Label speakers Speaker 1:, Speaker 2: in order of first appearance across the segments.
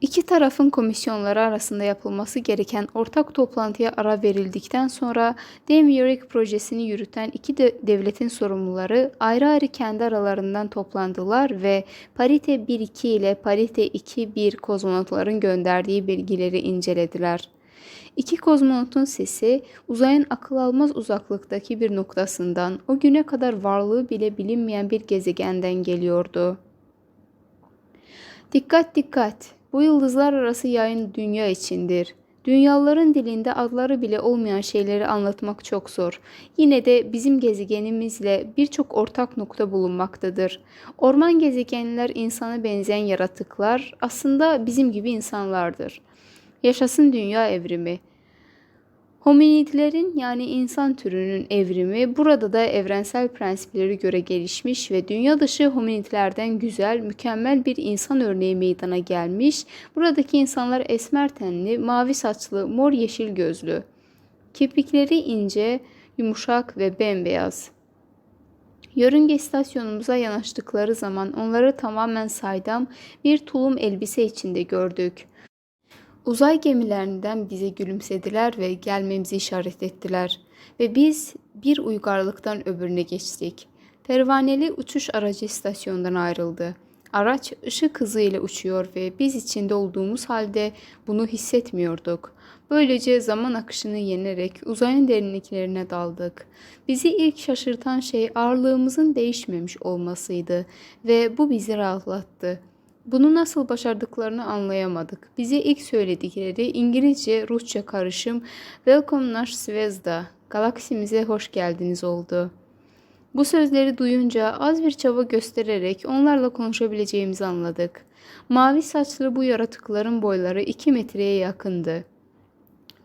Speaker 1: İki tarafın komisyonları arasında yapılması gereken ortak toplantıya ara verildikten sonra Demiurge projesini yürüten iki de devletin sorumluları ayrı ayrı kendi aralarından toplandılar ve Parite 1-2 ile Parite 2-1 kozmonotların gönderdiği bilgileri incelediler. İki kozmonotun sesi uzayın akıl almaz uzaklıktaki bir noktasından o güne kadar varlığı bile bilinmeyen bir gezegenden geliyordu. Dikkat dikkat! Bu yıldızlar arası yayın dünya içindir. Dünyaların dilinde adları bile olmayan şeyleri anlatmak çok zor. Yine de bizim gezegenimizle birçok ortak nokta bulunmaktadır. Orman gezegenler insana benzeyen yaratıklar aslında bizim gibi insanlardır. Yaşasın dünya evrimi. Hominidlerin yani insan türünün evrimi burada da evrensel prensiplere göre gelişmiş ve dünya dışı hominidlerden güzel, mükemmel bir insan örneği meydana gelmiş. Buradaki insanlar esmer tenli, mavi saçlı, mor yeşil gözlü. Kirpikleri ince, yumuşak ve bembeyaz. Yörünge istasyonumuza yanaştıkları zaman onları tamamen saydam bir tulum elbise içinde gördük. Uzay gemilerinden bize gülümsediler ve gelmemizi işaret ettiler ve biz bir uygarlıktan öbürüne geçtik. Pervaneli uçuş aracı istasyondan ayrıldı. Araç ışık hızıyla uçuyor ve biz içinde olduğumuz halde bunu hissetmiyorduk. Böylece zaman akışını yenerek uzayın derinliklerine daldık. Bizi ilk şaşırtan şey ağırlığımızın değişmemiş olmasıydı ve bu bizi rahatlattı. Bunu nasıl başardıklarını anlayamadık. Bize ilk söyledikleri İngilizce, Rusça karışım Welcome Nash Zvezda, galaksimize hoş geldiniz oldu. Bu sözleri duyunca az bir çaba göstererek onlarla konuşabileceğimizi anladık. Mavi saçlı bu yaratıkların boyları 2 metreye yakındı.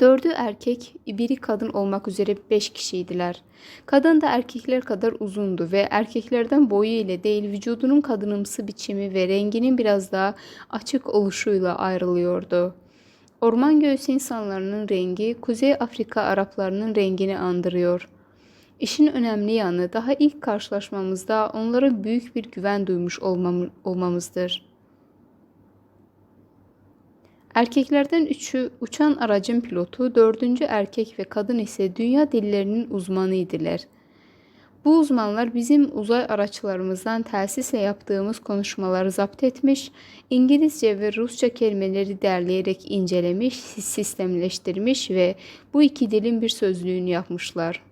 Speaker 1: Dördü erkek, biri kadın olmak üzere beş kişiydiler. Kadın da erkekler kadar uzundu ve erkeklerden boyu ile değil vücudunun kadınımsı biçimi ve renginin biraz daha açık oluşuyla ayrılıyordu. Orman göğsü insanlarının rengi Kuzey Afrika Araplarının rengini andırıyor. İşin önemli yanı daha ilk karşılaşmamızda onlara büyük bir güven duymuş olmam olmamızdır.'' Erkeklerden üçü uçan aracın pilotu, dördüncü erkek ve kadın ise dünya dillerinin uzmanıydılar. Bu uzmanlar bizim uzay araçlarımızdan telsizle yaptığımız konuşmaları zapt etmiş, İngilizce ve Rusça kelimeleri derleyerek incelemiş, sistemleştirmiş ve bu iki dilin bir sözlüğünü yapmışlar.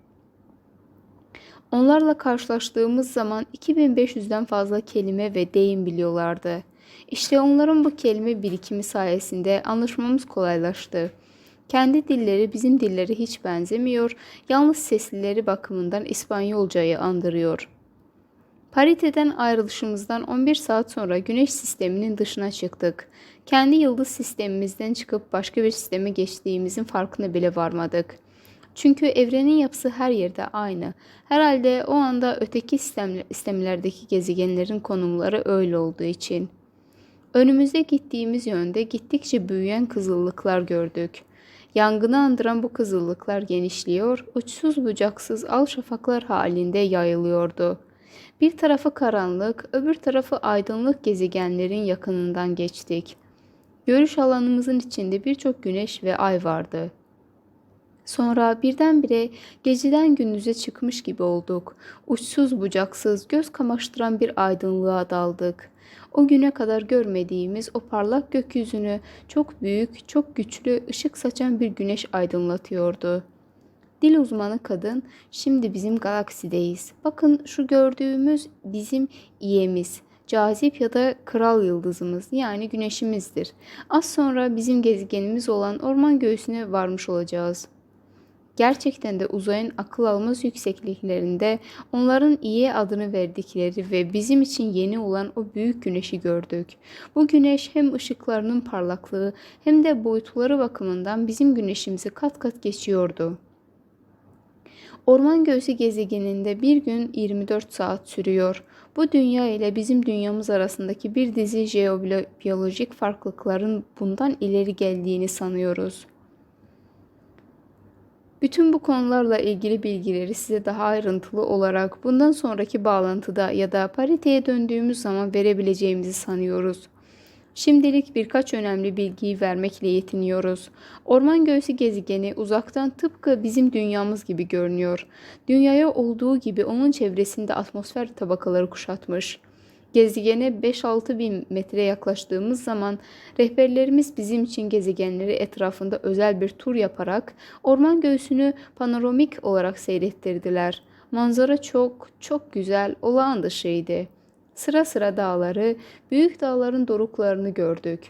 Speaker 1: Onlarla karşılaştığımız zaman 2500'den fazla kelime ve deyim biliyorlardı. İşte onların bu kelime birikimi sayesinde anlaşmamız kolaylaştı. Kendi dilleri bizim dilleri hiç benzemiyor, yalnız seslileri bakımından İspanyolcayı andırıyor. Pariteden ayrılışımızdan 11 saat sonra Güneş sisteminin dışına çıktık. Kendi yıldız sistemimizden çıkıp başka bir sisteme geçtiğimizin farkına bile varmadık. Çünkü evrenin yapısı her yerde aynı. Herhalde o anda öteki sistemlerdeki gezegenlerin konumları öyle olduğu için.'' Önümüzde gittiğimiz yönde gittikçe büyüyen kızıllıklar gördük. Yangını andıran bu kızıllıklar genişliyor, uçsuz bucaksız al şafaklar halinde yayılıyordu. Bir tarafı karanlık, öbür tarafı aydınlık gezegenlerin yakınından geçtik. Görüş alanımızın içinde birçok güneş ve ay vardı. Sonra birdenbire geceden gündüze çıkmış gibi olduk. Uçsuz bucaksız, göz kamaştıran bir aydınlığa daldık. O güne kadar görmediğimiz o parlak gökyüzünü çok büyük, çok güçlü, ışık saçan bir güneş aydınlatıyordu. Dil uzmanı kadın, şimdi bizim galaksideyiz. Bakın şu gördüğümüz bizim iyemiz cazip ya da kral yıldızımız yani güneşimizdir. Az sonra bizim gezegenimiz olan orman göğsüne varmış olacağız. Gerçekten de uzayın akıl almaz yüksekliklerinde onların iyi adını verdikleri ve bizim için yeni olan o büyük güneşi gördük. Bu güneş hem ışıklarının parlaklığı hem de boyutları bakımından bizim güneşimizi kat kat geçiyordu. Orman göğsü gezegeninde bir gün 24 saat sürüyor. Bu dünya ile bizim dünyamız arasındaki bir dizi jeobiyolojik farklılıkların bundan ileri geldiğini sanıyoruz. Bütün bu konularla ilgili bilgileri size daha ayrıntılı olarak bundan sonraki bağlantıda ya da pariteye döndüğümüz zaman verebileceğimizi sanıyoruz. Şimdilik birkaç önemli bilgiyi vermekle yetiniyoruz. Orman göğsü gezegeni uzaktan tıpkı bizim dünyamız gibi görünüyor. Dünyaya olduğu gibi onun çevresinde atmosfer tabakaları kuşatmış. Gezegene 5-6 bin metre yaklaştığımız zaman rehberlerimiz bizim için gezegenleri etrafında özel bir tur yaparak orman göğsünü panoramik olarak seyrettirdiler. Manzara çok çok güzel, olağan dışıydı. Sıra sıra dağları, büyük dağların doruklarını gördük.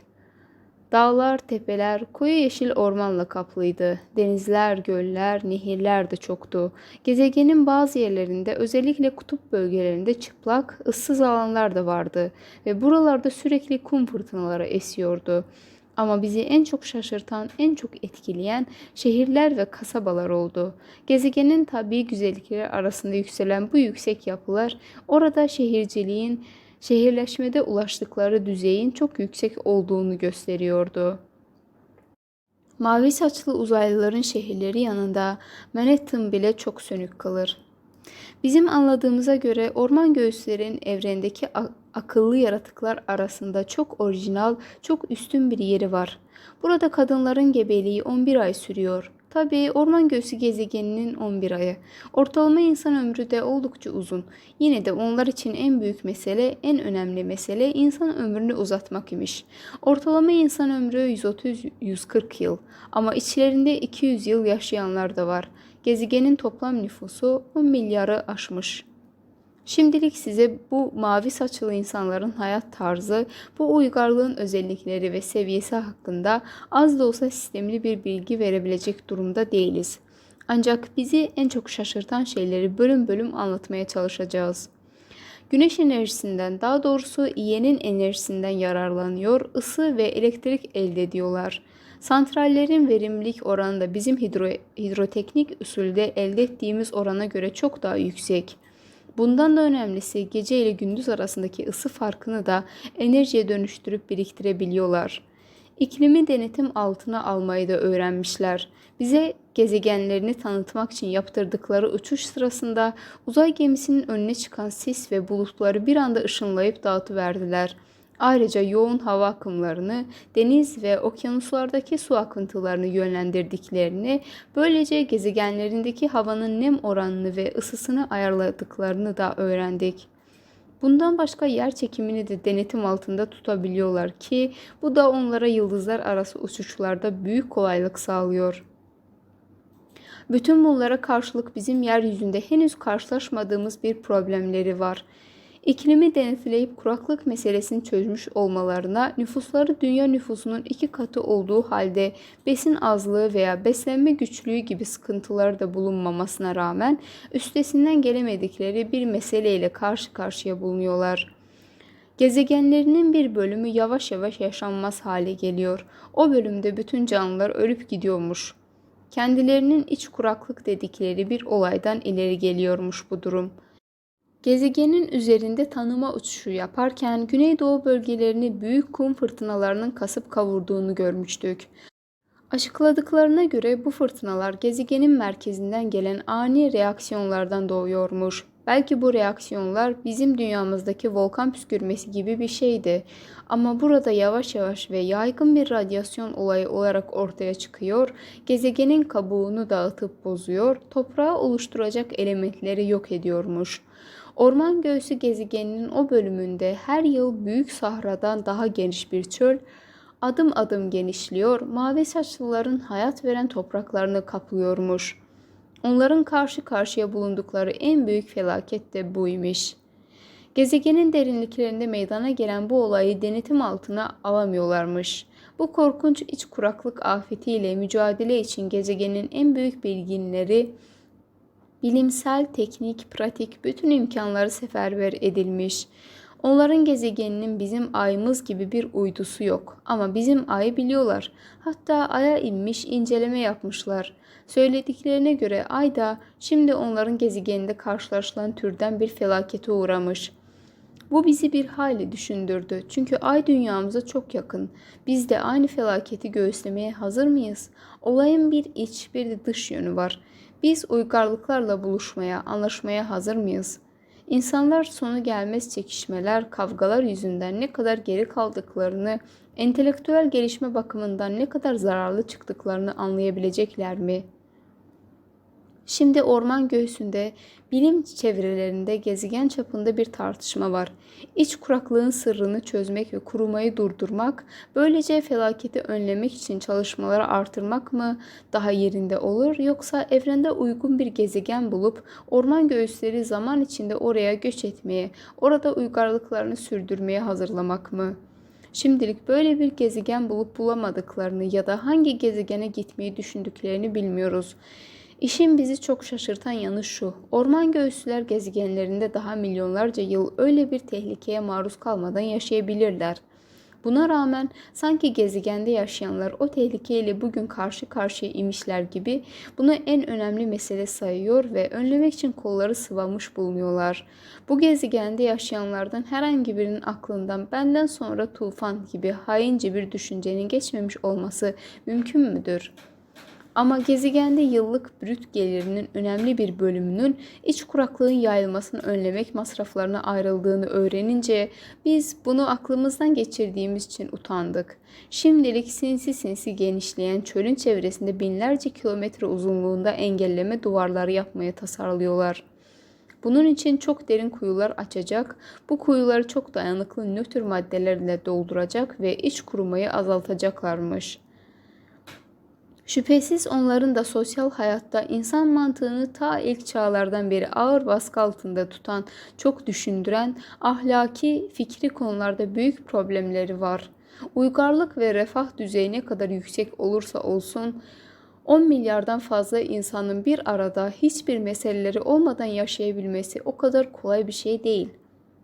Speaker 1: Dağlar, tepeler koyu yeşil ormanla kaplıydı. Denizler, göller, nehirler de çoktu. Gezegenin bazı yerlerinde özellikle kutup bölgelerinde çıplak, ıssız alanlar da vardı ve buralarda sürekli kum fırtınaları esiyordu. Ama bizi en çok şaşırtan, en çok etkileyen şehirler ve kasabalar oldu. Gezegenin tabi güzellikleri arasında yükselen bu yüksek yapılar orada şehirciliğin, şehirleşmede ulaştıkları düzeyin çok yüksek olduğunu gösteriyordu. Mavi saçlı uzaylıların şehirleri yanında Manhattan bile çok sönük kalır. Bizim anladığımıza göre orman göğüslerin evrendeki akıllı yaratıklar arasında çok orijinal, çok üstün bir yeri var. Burada kadınların gebeliği 11 ay sürüyor. Tabii orman göğsü gezegeninin 11 ayı. Ortalama insan ömrü de oldukça uzun. Yine de onlar için en büyük mesele, en önemli mesele insan ömrünü uzatmak imiş. Ortalama insan ömrü 130-140 yıl ama içlerinde 200 yıl yaşayanlar da var. Gezegenin toplam nüfusu 10 milyarı aşmış. Şimdilik size bu mavi saçlı insanların hayat tarzı, bu uygarlığın özellikleri ve seviyesi hakkında az da olsa sistemli bir bilgi verebilecek durumda değiliz. Ancak bizi en çok şaşırtan şeyleri bölüm bölüm anlatmaya çalışacağız. Güneş enerjisinden, daha doğrusu iyenin enerjisinden yararlanıyor, ısı ve elektrik elde ediyorlar. Santrallerin verimlilik oranı da bizim hidro, hidroteknik usulde elde ettiğimiz orana göre çok daha yüksek. Bundan da önemlisi gece ile gündüz arasındaki ısı farkını da enerjiye dönüştürüp biriktirebiliyorlar. İklimi denetim altına almayı da öğrenmişler. Bize gezegenlerini tanıtmak için yaptırdıkları uçuş sırasında uzay gemisinin önüne çıkan sis ve bulutları bir anda ışınlayıp dağıtıverdiler.'' Ayrıca yoğun hava akımlarını, deniz ve okyanuslardaki su akıntılarını yönlendirdiklerini, böylece gezegenlerindeki havanın nem oranını ve ısısını ayarladıklarını da öğrendik. Bundan başka yer çekimini de denetim altında tutabiliyorlar ki bu da onlara yıldızlar arası uçuşlarda büyük kolaylık sağlıyor. Bütün bunlara karşılık bizim yeryüzünde henüz karşılaşmadığımız bir problemleri var. İklimi denetleyip kuraklık meselesini çözmüş olmalarına, nüfusları dünya nüfusunun iki katı olduğu halde besin azlığı veya beslenme güçlüğü gibi sıkıntıları da bulunmamasına rağmen üstesinden gelemedikleri bir meseleyle karşı karşıya bulunuyorlar. Gezegenlerinin bir bölümü yavaş yavaş yaşanmaz hale geliyor. O bölümde bütün canlılar ölüp gidiyormuş. Kendilerinin iç kuraklık dedikleri bir olaydan ileri geliyormuş bu durum.'' Gezegenin üzerinde tanıma uçuşu yaparken Güneydoğu bölgelerini büyük kum fırtınalarının kasıp kavurduğunu görmüştük. Açıkladıklarına göre bu fırtınalar gezegenin merkezinden gelen ani reaksiyonlardan doğuyormuş. Belki bu reaksiyonlar bizim dünyamızdaki volkan püskürmesi gibi bir şeydi. Ama burada yavaş yavaş ve yaygın bir radyasyon olayı olarak ortaya çıkıyor, gezegenin kabuğunu dağıtıp bozuyor, toprağı oluşturacak elementleri yok ediyormuş.'' Orman göğsü gezegeninin o bölümünde her yıl büyük sahradan daha geniş bir çöl adım adım genişliyor, mavi saçlıların hayat veren topraklarını kaplıyormuş. Onların karşı karşıya bulundukları en büyük felaket de buymuş. Gezegenin derinliklerinde meydana gelen bu olayı denetim altına alamıyorlarmış. Bu korkunç iç kuraklık afetiyle mücadele için gezegenin en büyük bilginleri bilimsel, teknik, pratik bütün imkanları seferber edilmiş. Onların gezegeninin bizim ayımız gibi bir uydusu yok ama bizim ayı biliyorlar. Hatta aya inmiş inceleme yapmışlar. Söylediklerine göre ay da şimdi onların gezegeninde karşılaşılan türden bir felakete uğramış. Bu bizi bir hayli düşündürdü. Çünkü ay dünyamıza çok yakın. Biz de aynı felaketi göğüslemeye hazır mıyız? Olayın bir iç bir de dış yönü var. Biz uygarlıklarla buluşmaya, anlaşmaya hazır mıyız? İnsanlar sonu gelmez çekişmeler, kavgalar yüzünden ne kadar geri kaldıklarını entelektüel gelişme bakımından ne kadar zararlı çıktıklarını anlayabilecekler mi? Şimdi orman göğsünde bilim çevrelerinde gezegen çapında bir tartışma var. İç kuraklığın sırrını çözmek ve kurumayı durdurmak, böylece felaketi önlemek için çalışmaları artırmak mı daha yerinde olur yoksa evrende uygun bir gezegen bulup orman göğüsleri zaman içinde oraya göç etmeye, orada uygarlıklarını sürdürmeye hazırlamak mı? Şimdilik böyle bir gezegen bulup bulamadıklarını ya da hangi gezegene gitmeyi düşündüklerini bilmiyoruz. İşin bizi çok şaşırtan yanı şu. Orman göğüslüler gezegenlerinde daha milyonlarca yıl öyle bir tehlikeye maruz kalmadan yaşayabilirler. Buna rağmen sanki gezegende yaşayanlar o tehlikeyle bugün karşı karşıya imişler gibi bunu en önemli mesele sayıyor ve önlemek için kolları sıvamış bulunuyorlar. Bu gezegende yaşayanlardan herhangi birinin aklından benden sonra tufan gibi haince bir düşüncenin geçmemiş olması mümkün müdür?'' Ama gezegende yıllık brüt gelirinin önemli bir bölümünün iç kuraklığın yayılmasını önlemek masraflarına ayrıldığını öğrenince biz bunu aklımızdan geçirdiğimiz için utandık. Şimdilik sinsi sinsi genişleyen çölün çevresinde binlerce kilometre uzunluğunda engelleme duvarları yapmaya tasarlıyorlar. Bunun için çok derin kuyular açacak, bu kuyuları çok dayanıklı nötr maddelerle dolduracak ve iç kurumayı azaltacaklarmış.'' Şüphesiz onların da sosyal hayatta insan mantığını ta ilk çağlardan beri ağır baskı altında tutan, çok düşündüren, ahlaki, fikri konularda büyük problemleri var. Uygarlık ve refah düzeyi ne kadar yüksek olursa olsun, 10 milyardan fazla insanın bir arada hiçbir meseleleri olmadan yaşayabilmesi o kadar kolay bir şey değil.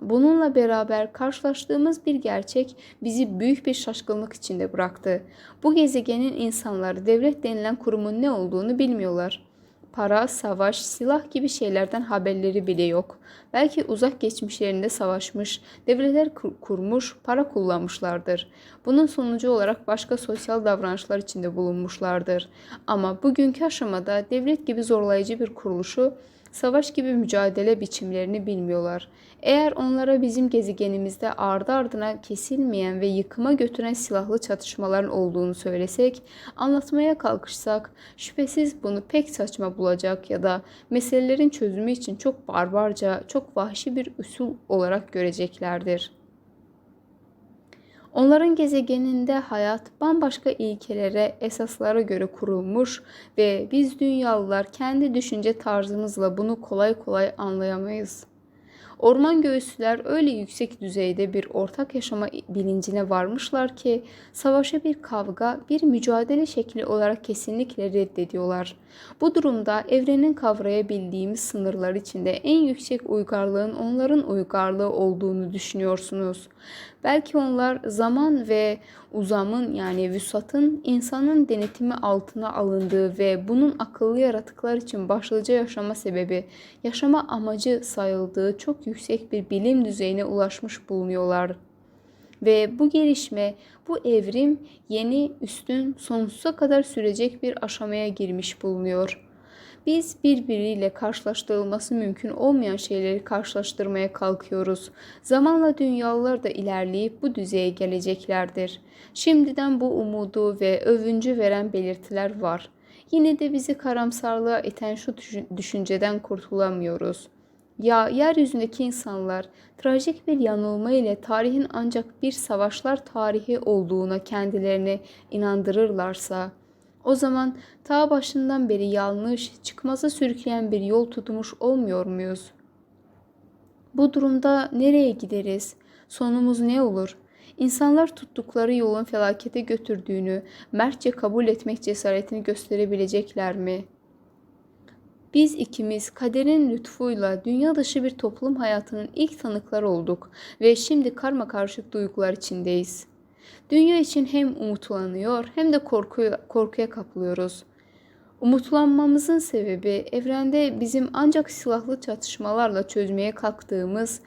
Speaker 1: Bununla beraber karşılaştığımız bir gerçek bizi büyük bir şaşkınlık içinde bıraktı. Bu gezegenin insanları devlet denilen kurumun ne olduğunu bilmiyorlar. Para, savaş, silah gibi şeylerden haberleri bile yok. Belki uzak geçmişlerinde savaşmış, devletler kurmuş, para kullanmışlardır. Bunun sonucu olarak başka sosyal davranışlar içinde bulunmuşlardır. Ama bugünkü aşamada devlet gibi zorlayıcı bir kuruluşu savaş gibi mücadele biçimlerini bilmiyorlar. Eğer onlara bizim gezegenimizde ardı ardına kesilmeyen ve yıkıma götüren silahlı çatışmaların olduğunu söylesek, anlatmaya kalkışsak şüphesiz bunu pek saçma bulacak ya da meselelerin çözümü için çok barbarca, çok vahşi bir usul olarak göreceklerdir.'' Onların gezegeninde hayat bambaşka ilkelere, esaslara göre kurulmuş ve biz dünyalılar kendi düşünce tarzımızla bunu kolay kolay anlayamayız. Orman göğüsler öyle yüksek düzeyde bir ortak yaşama bilincine varmışlar ki savaşı bir kavga, bir mücadele şekli olarak kesinlikle reddediyorlar. Bu durumda evrenin kavrayabildiğimiz sınırlar içinde en yüksek uygarlığın onların uygarlığı olduğunu düşünüyorsunuz. Belki onlar zaman ve uzamın yani vüsatın insanın denetimi altına alındığı ve bunun akıllı yaratıklar için başlıca yaşama sebebi, yaşama amacı sayıldığı çok yüksek bir bilim düzeyine ulaşmış bulunuyorlar. Ve bu gelişme, bu evrim yeni, üstün, sonsuza kadar sürecek bir aşamaya girmiş bulunuyor.'' Biz birbiriyle karşılaştırılması mümkün olmayan şeyleri karşılaştırmaya kalkıyoruz. Zamanla dünyalılar da ilerleyip bu düzeye geleceklerdir. Şimdiden bu umudu ve övüncü veren belirtiler var. Yine de bizi karamsarlığa iten şu düşünceden kurtulamıyoruz. Ya yeryüzündeki insanlar trajik bir yanılma ile tarihin ancak bir savaşlar tarihi olduğuna kendilerini inandırırlarsa o zaman ta başından beri yanlış, çıkmaza sürükleyen bir yol tutmuş olmuyor muyuz? Bu durumda nereye gideriz? Sonumuz ne olur? İnsanlar tuttukları yolun felakete götürdüğünü mertçe kabul etmek cesaretini gösterebilecekler mi? Biz ikimiz kaderin lütfuyla dünya dışı bir toplum hayatının ilk tanıkları olduk ve şimdi karma karışık duygular içindeyiz.'' Dünya için hem umutlanıyor hem de korkuya, korkuya kapılıyoruz. Umutlanmamızın sebebi evrende bizim ancak silahlı çatışmalarla çözmeye kalktığımız,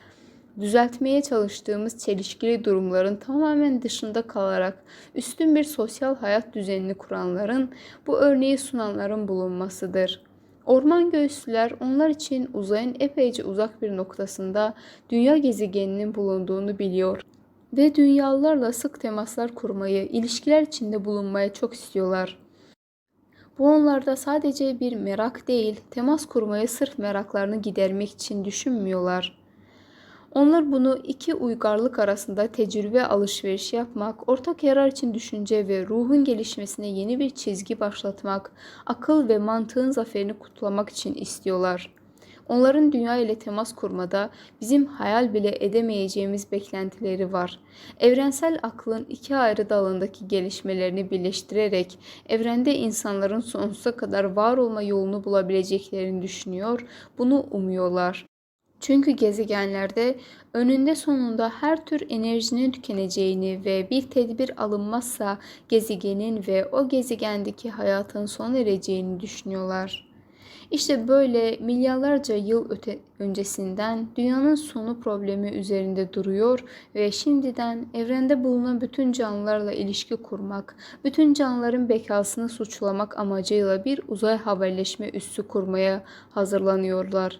Speaker 1: düzeltmeye çalıştığımız çelişkili durumların tamamen dışında kalarak üstün bir sosyal hayat düzenini kuranların, bu örneği sunanların bulunmasıdır. Orman göğüslüler onlar için uzayın epeyce uzak bir noktasında dünya gezegeninin bulunduğunu biliyor ve dünyalılarla sık temaslar kurmayı, ilişkiler içinde bulunmaya çok istiyorlar. Bu onlarda sadece bir merak değil, temas kurmayı sırf meraklarını gidermek için düşünmüyorlar. Onlar bunu iki uygarlık arasında tecrübe alışverişi yapmak, ortak yarar için düşünce ve ruhun gelişmesine yeni bir çizgi başlatmak, akıl ve mantığın zaferini kutlamak için istiyorlar. Onların dünya ile temas kurmada bizim hayal bile edemeyeceğimiz beklentileri var. Evrensel aklın iki ayrı dalındaki gelişmelerini birleştirerek evrende insanların sonsuza kadar var olma yolunu bulabileceklerini düşünüyor, bunu umuyorlar. Çünkü gezegenlerde önünde sonunda her tür enerjinin tükeneceğini ve bir tedbir alınmazsa gezegenin ve o gezegendeki hayatın sona ereceğini düşünüyorlar. İşte böyle milyarlarca yıl öte öncesinden dünyanın sonu problemi üzerinde duruyor ve şimdiden evrende bulunan bütün canlılarla ilişki kurmak, bütün canlıların bekasını suçlamak amacıyla bir uzay haberleşme üssü kurmaya hazırlanıyorlar.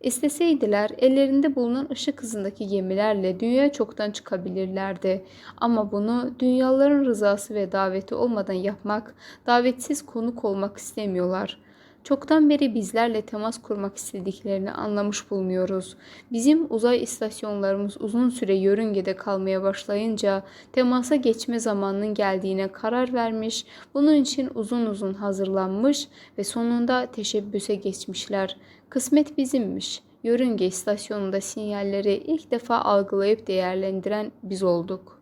Speaker 1: İsteseydiler ellerinde bulunan ışık hızındaki gemilerle dünyaya çoktan çıkabilirlerdi. Ama bunu dünyaların rızası ve daveti olmadan yapmak, davetsiz konuk olmak istemiyorlar. Çoktan beri bizlerle temas kurmak istediklerini anlamış bulunuyoruz. Bizim uzay istasyonlarımız uzun süre yörüngede kalmaya başlayınca temasa geçme zamanının geldiğine karar vermiş, bunun için uzun uzun hazırlanmış ve sonunda teşebbüse geçmişler. Kısmet bizimmiş. Yörünge istasyonunda sinyalleri ilk defa algılayıp değerlendiren biz olduk.